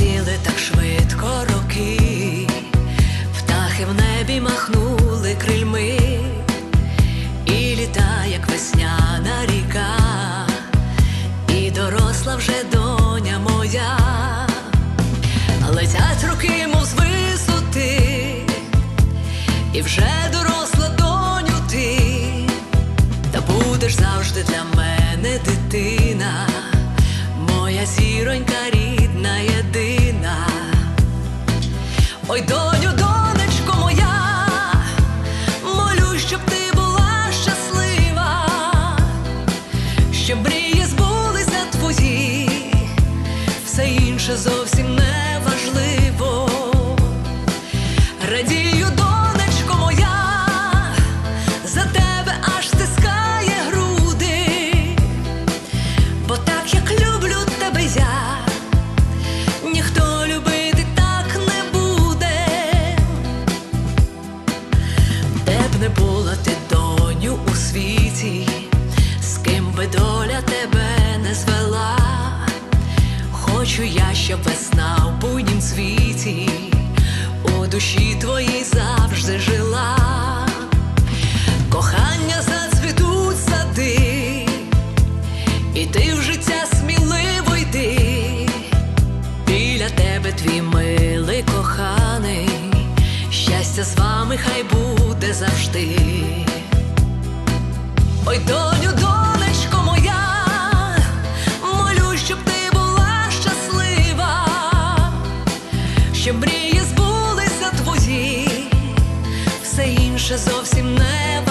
Минули так швидко роки, птахи в небі махнули крильми, і літа, як весняна ріка, і доросла вже доня моя, летять роки, мов з висоти, і вже доросла доню ти, та будеш завжди для мене дитина, моя зіронька рідна єдина. Мрії збулися твої, все інше зовсім не важливо. Радію, донечко моя, за тебе аж стискає груди, бо так як люблю тебе я, ніхто любити так не буде, де б не була ти доню у світі, би доля тебе не звела. Хочу я, щоб весна в буйнім світі у душі твоїй завжди жила. Кохання зацвітуть сади, і ти в життя сміливо йди. Біля тебе твій милий коханий, щастя з вами хай буде завжди. Ой, доню, мрії збулися твої, все інше зовсім не